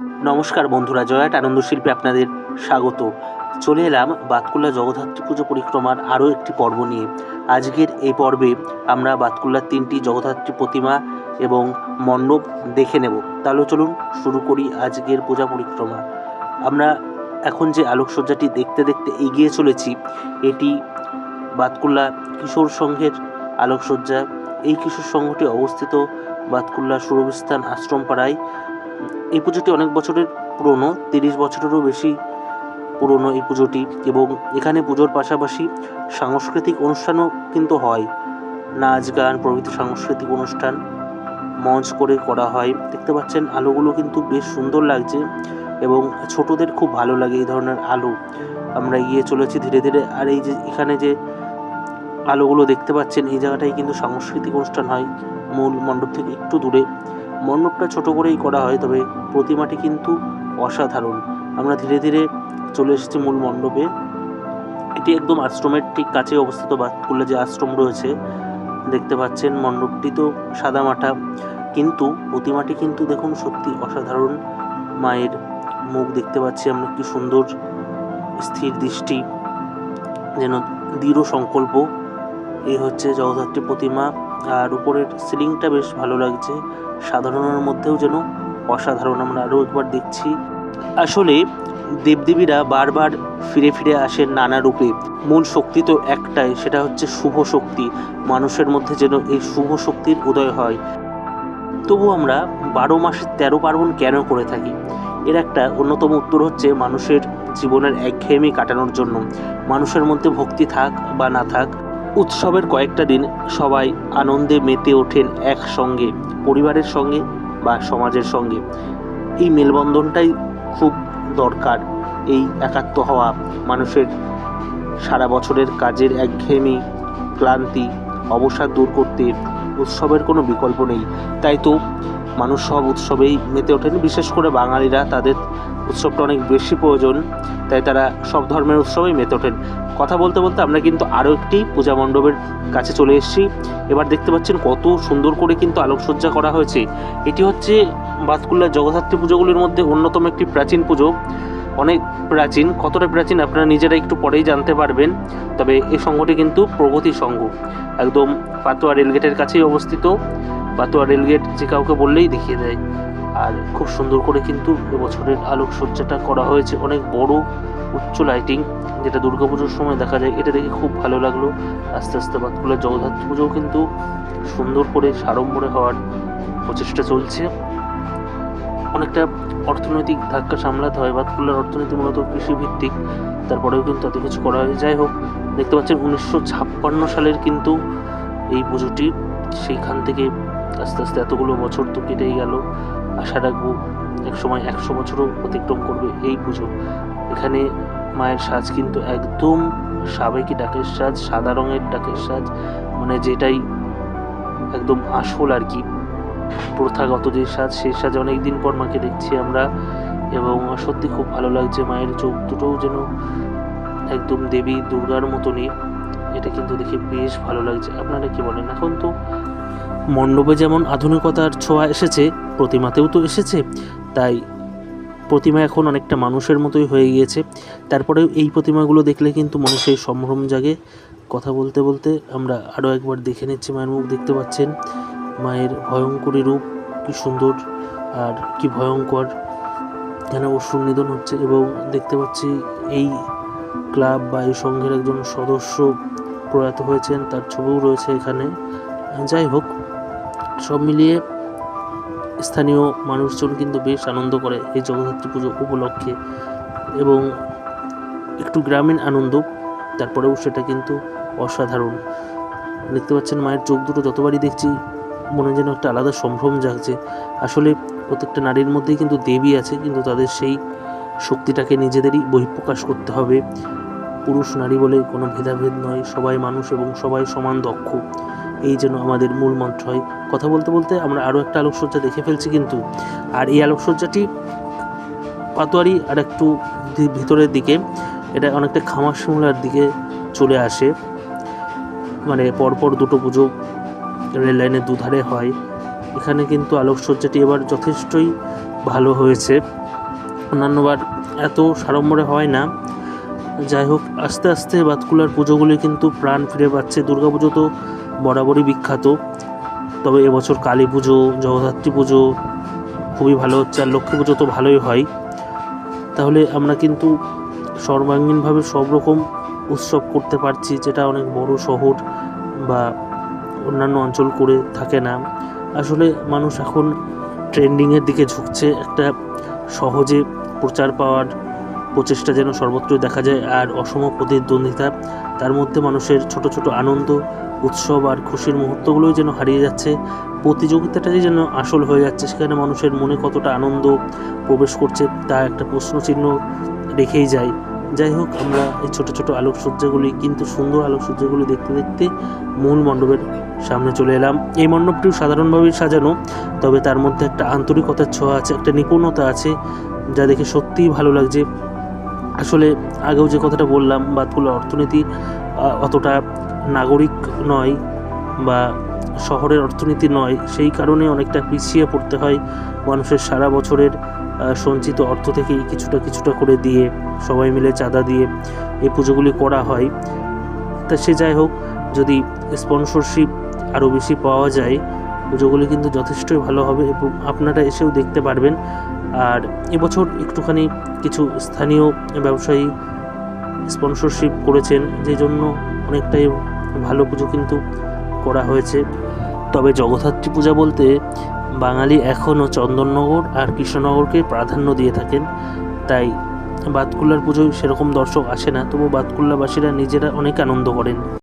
নমস্কার বন্ধুরা জয়াট আনন্দ শিল্পে আপনাদের স্বাগত। চলে এলাম বাতকুল্লা জগদ্ধাত্রী পুজো পরিক্রমার আরও একটি পর্ব নিয়ে। আজকের এই পর্বে আমরা বাতকুল্লার তিনটি জগদ্ধাত্রী প্রতিমা এবং মণ্ডপ দেখে নেব। তাহলে চলুন শুরু করি আজকের পূজা পরিক্রমা। আমরা এখন যে আলোকসজ্জাটি দেখতে দেখতে এগিয়ে চলেছি, এটি বাতকুল্লা কিশোর সংঘের আলোকসজ্জা। এই কিশোর সংঘটি অবস্থিত বাতকুল্লা সুরবিস্তান আশ্রমপাড়ায়। এই পুজোটি অনেক বছরের পুরনো, তিরিশ বছরেরও বেশি পুরনো এই পুজোটি এবং এখানে পুজোর পাশাপাশি সাংস্কৃতিক অনুষ্ঠানও কিন্তু হয়। নাচ, গান, প্রভৃতি সাংস্কৃতিক অনুষ্ঠান মঞ্চ করে করা হয়। দেখতে পাচ্ছেন আলোগুলো কিন্তু বেশ সুন্দর লাগছে এবং ছোটদের খুব ভালো লাগে এই ধরনের আলো। আমরা এগিয়ে চলেছি ধীরে ধীরে আর এই যে এখানে যে আলোগুলো দেখতে পাচ্ছেন, এই জায়গাটায় কিন্তু সাংস্কৃতিক অনুষ্ঠান হয়। মূল মণ্ডপ থেকে একটু দূরে মণ্ডপটা ছোট করেই করা হয়, তবে প্রতিমাটি কিন্তু অসাধারণ। আমরা ধীরে ধীরে চলে এসেছি মূল মণ্ডপে। এটি একদম আশ্রমের ঠিক কাছে অবস্থিত বাতকুল্লা যে আশ্রম রয়েছে, দেখতে পাচ্ছেন মণ্ডপটি তো সাদামাটা কিন্তু প্রতিমাটি কিন্তু দেখুন সত্যি অসাধারণ। মায়ের মুখ দেখতে পাচ্ছি আমরা, কি সুন্দর স্থির দৃষ্টি, যেন দৃঢ় সংকল্প। এই হচ্ছে জগদ্ধাত্রী প্রতিমা। আর উপরের সিলিংটা বেশ ভালো লাগছে। সাধারণের মধ্যেও যেন অসাধারণ আমরা আরও একবার দেখছি। আসলে দেবদেবীরা বারবার ফিরে ফিরে আসেন নানা রূপে। মূল শক্তি তো একটাই, সেটা হচ্ছে শুভ শক্তি। মানুষের মধ্যে যেন এই শুভ শক্তির উদয় হয়। তবু আমরা বারো মাসে তেরো পার্বণ কেন করে থাকি? এর একটা অন্যতম উত্তর হচ্ছে মানুষের জীবনের একঘেয়েমি কাটানোর জন্য। মানুষের মধ্যে ভক্তি থাক বা না থাক উৎসবের কয়েকটা দিন সবাই আনন্দে মেতে ওঠেন একসঙ্গে, পরিবারের সঙ্গে বা সমাজের সঙ্গে। এই মেলবন্ধনটাই খুব দরকার, এই একাত্ম হওয়া, মানুষের সারা বছরের কাজের একঘেয়েমি, ক্লান্তি, অবসাদ দূর করতে উৎসবের কোনো বিকল্প নেই। তাই তো মানুষ সব উৎসবেই মেতে ওঠেন, বিশেষ করে বাঙালিরা তাদের উৎসবটা অনেক বেশি প্রয়োজন, তাই তারা সব ধর্মের উৎসবেই মেতে ওঠেন। কথা বলতে বলতে আমরা কিন্তু আরও একটি পূজা মণ্ডপের কাছে চলে এসেছি। এবার দেখতে পাচ্ছেন কত সুন্দর করে কিন্তু আলোকসজ্জা করা হয়েছে। এটি হচ্ছে বাতকুল্লার জগদ্ধাত্রী পুজোগুলির মধ্যে অন্যতম একটি প্রাচীন পুজো। অনেক প্রাচীন, কতটা প্রাচীন আপনারা নিজেরা একটু পরেই জানতে পারবেন। তবে এই সংঘটি কিন্তু প্রগতি সংঘ একদম পাতোয়া রেলগেটের কাছেই অবস্থিত। পাতোয়া রেলগেট যে কাউকে বললেই দেখিয়ে দেয়। আর খুব সুন্দর করে কিন্তু এবছরের আলোকসজ্জাটা করা হয়েছে। অনেক বড় উচ্চ লাইটিং যেটা দুর্গাপুজোর সময় দেখা যায়। এটা দেখে খুব ভালো লাগল। আস্তে আস্তে বাতকুলার জগদ্ধাত্রী পুজোও কিন্তু সুন্দর করে সাড়ম্বরে হওয়ার প্রচেষ্টা চলছে। অনেকটা অর্থনৈতিক ধাক্কা সামলাতে হয়। বাতকুল্লার অর্থনীতি মূলত কৃষিভিত্তিক। তারপরেও কিন্তু এত কিছু করা হয় যাই হোক, দেখতে পাচ্ছেন উনিশশো ছাপ্পান্ন সালের কিন্তু এই পুজোটি। সেইখান থেকে আস্তে আস্তে এতগুলো বছর তো কেটেই গেল। আশা রাখব এক সময় একশো বছরও অতিক্রম করবে এই পুজো। এখানে মায়ের সাজ কিন্তু একদম সাবেকি ডাকের সাজ, সাদা রঙের ডাকের সাজ মানে যেটাই একদম আসল আর কি। প্রথাগত যে সাজ সেই সাজ অনেক দিন পর মাকে দেখছি আমরা এবং সত্যি খুব ভালো লাগছে মায়ের চোখ দুটোও যেন একদম দেবী দুর্গার মতনই। এটা কিন্তু দেখে বেশ ভালো লাগছে। আপনারা কি বলেন? এখন তো মণ্ডপে যেমন আধুনিকতার ছোঁয়া এসেছে, প্রতিমাতেও তো এসেছে, তাই প্রতিমা এখন অনেকটা মানুষের মতোই হয়ে গিয়েছে। তারপরেও এই প্রতিমাগুলো দেখলে কিন্তু মনে সেই সম্ভ্রম জাগে। কথা বলতে বলতে আমরা আরও একবার দেখে নিচ্ছি মায়ের মুখ, দেখতে পাচ্ছেন? মায়ের ভয়ঙ্করী রূপ, কি সুন্দর আর কি ভয়ঙ্কর। এখানে অসুর নিধন হচ্ছে এবং দেখতে পাচ্ছি এই ক্লাব বা এই সংঘের একজন সদস্য প্রয়াত হয়েছেন, তার ছবিও রয়েছে এখানে। যাই হোক সব মিলিয়ে স্থানীয় মানুষজন কিন্তু বেশ আনন্দ করে এই জগদ্ধাত্রী পুজো উপলক্ষে এবং একটু গ্রামীণ আনন্দ, তারপরেও সেটা কিন্তু অসাধারণ। দেখতে পাচ্ছেন মায়ের চোখ দুটো যতবারই দেখছি, মনে যেন একটা আলাদা সম্ভ্রম জাগছে। আসলে প্রত্যেকটা নারীর মধ্যেই কিন্তু দেবী আছে, কিন্তু তাদের সেই শক্তিটাকে নিজেদেরই বহিঃপ্রকাশ করতে হবে। পুরুষ নারী বলে কোনো ভেদাভেদ নয়, সবাই মানুষ এবং সবাই সমান দক্ষ। এই যেন আমাদের মূল মন্ত্র হয়। কথা বলতে বলতে আমরা আরও একটা আলোকসজ্জা দেখে ফেলছি কিন্তু। আর এই আলোকসজ্জাটি পাতোয়ারি আর একটু ভিতরের দিকে, এটা অনেকটা খামার শিমলার দিকে চলে আসে। মানে পরপর দুটো পুজো রেল লাইনের দুধারে হয়। এখানে কিন্তু আলোকসজ্জাটি এবার যথেষ্টই ভালো হয়েছে। অন্যান্যবার এত সাড়ম্বরে হয় না। যাই হোক, আস্তে আস্তে বাতকুলার পুজোগুলি কিন্তু প্রাণ ফিরে পাচ্ছে। দুর্গাপুজো তো বরাবরই বিখ্যাত। তবে এবছর কালী পুজো, জগদ্ধাত্রী পুজো খুবই ভালো হচ্ছে আর লক্ষ্মী পুজো তো ভালোই হয়। তাহলে আমরা কিন্তু সর্বাঙ্গীনভাবে সব রকম উৎসব করতে পারছি যেটা অনেক বড় শহর বা অন্যান্য অঞ্চল করে থাকে না। আসলে মানুষ এখন ট্রেন্ডিংয়ের দিকে ঝুঁকছে, একটা সহজে প্রচার পাওয়ার প্রচেষ্টা যেন সর্বত্রই দেখা যায়। আর অসম প্রতিদ্বন্দ্বিতা, তার মধ্যে মানুষের ছোট ছোট আনন্দ উৎসব আর খুশির মুহূর্তগুলোই যেন হারিয়ে যাচ্ছে, প্রতিযোগিতাটাই যেন আসল হয়ে যাচ্ছে, সেখানে মানুষের মনে কতটা আনন্দ প্রবেশ করছে তা একটা প্রশ্নচিহ্ন রেখেই যায়। যাই হোক, আমরা এই ছোট ছোট আলোকসজ্জাগুলি, কিন্তু সুন্দর আলোকসজ্জাগুলি দেখতে দেখতে মূল মণ্ডপের সামনে চলে এলাম। এই মণ্ডপটিও সাধারণভাবেই সাজানো, তবে তার মধ্যে একটা আন্তরিকতার ছোঁয়া আছে, একটা নিপুণতা আছে, যা দেখে সত্যিই ভালো লাগছে। আসলে আগেও যে কথাটা বললাম, বাতকুলা অর্থনীতি অতটা নাগরিক নয় বা শহরের অর্থনীতি নয়, সেই কারণে অনেকটা পিছিয়ে পড়তে হয় মানুষের সারা বছরের সঞ্চিত অর্থ থেকেই কিছুটা কিছুটা করে দিয়ে সবাই মিলে চাঁদা দিয়ে এই পুজোগুলি করা হয়। তা সে যাই হোক, যদি স্পন্সরশিপ আরও বেশি পাওয়া যায়, পুজোগুলি কিন্তু যথেষ্টই ভালো হবে এবং আপনারা এসেও দেখতে পারবেন। আর এবছর একটুখানি কিছু স্থানীয় ব্যবসায়ী স্পন্সরশিপ করেছেন যে জন্য অনেকটাই ভালো পুজো কিন্তু করা হয়েছে। তবে জগদ্ধাত্রী পূজা বলতে বাঙালি এখনও চন্দননগর আর কৃষ্ণনগরকে প্রাধান্য দিয়ে থাকেন। তাই বাতকুল্লার পুজোয় সেরকম দর্শক আসে না, তবু বাতকুল্লাবাসীরা নিজেরা অনেক আনন্দ করেন।